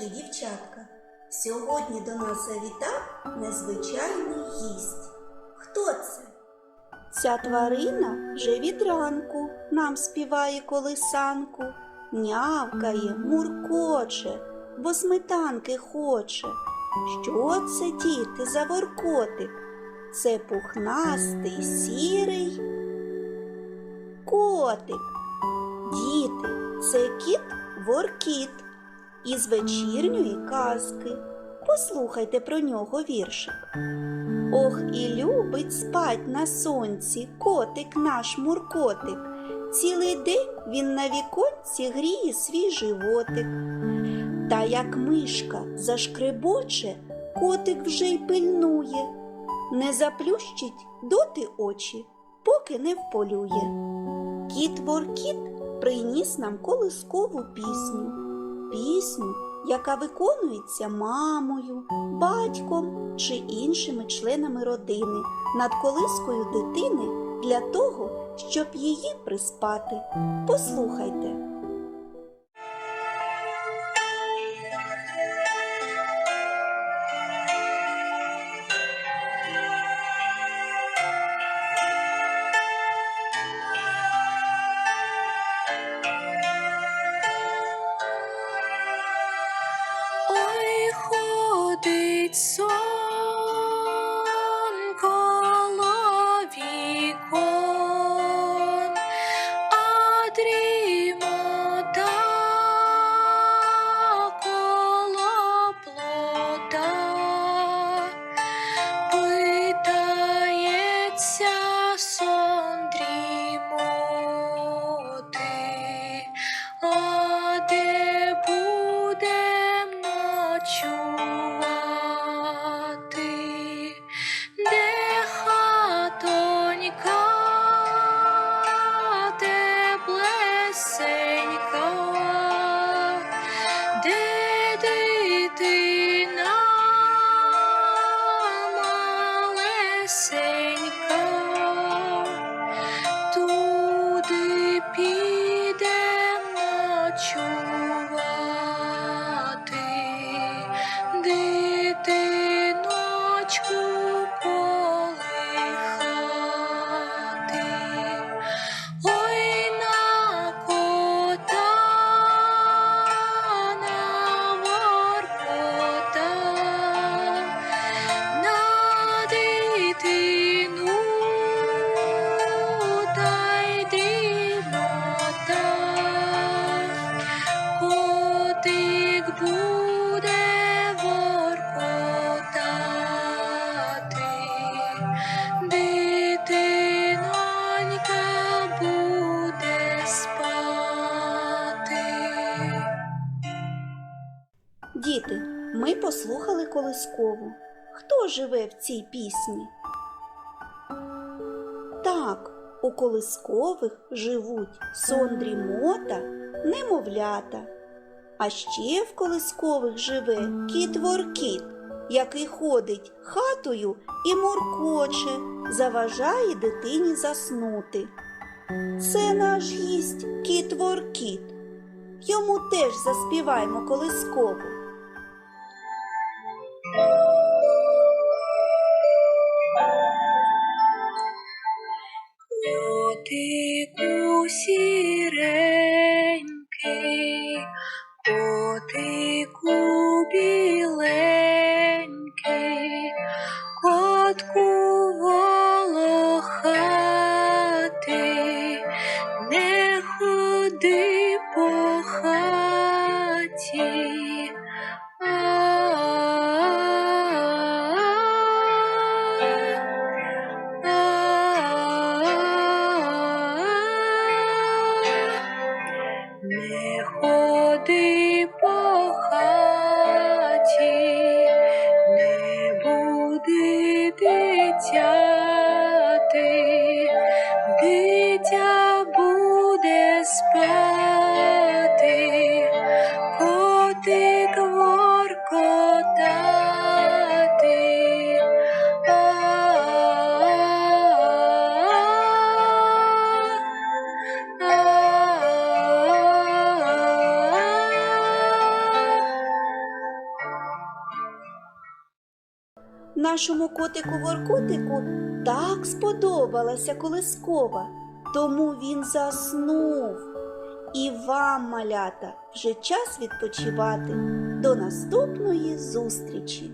малятка. Сьогодні до нас завітав незвичайний гість. Хто це? Ця тварина вже від ранку нам співає колисанку, нявкає, муркоче, бо сметанки хоче. Що це, діти, за воркотик? Це пухнастий сірий котик. Діти, це кіт воркіт із вечірньої казки. Послухайте про нього віршик. Ох, і любить спать на сонці котик наш муркотик. Цілий день він на віконці гріє свій животик. Та як мишка зашкребоче, котик вже й пильнує, не заплющить доти очі, поки не вполює. Кіт Воркіт приніс нам колискову пісню, пісню, яка виконується мамою, батьком чи іншими членами родини над колискою дитини для того, щоб її приспати. Послухайте. Ходить сон Діти, ми послухали колискову. Хто живе в цій пісні? Так, у колискових живуть сон дрімота, немовлята. А ще в колискових живе кіт воркіт, який ходить хатою і муркоче, заважає дитині заснути. Це наш гість кіт воркіт. Йому теж заспіваємо колискову. Котику біленький, котку волохатий, не ходи по хаті. Нашому котику Воркотику так сподобалася колискова, тому він заснув. І вам, малята, вже час відпочивати. До наступної зустрічі!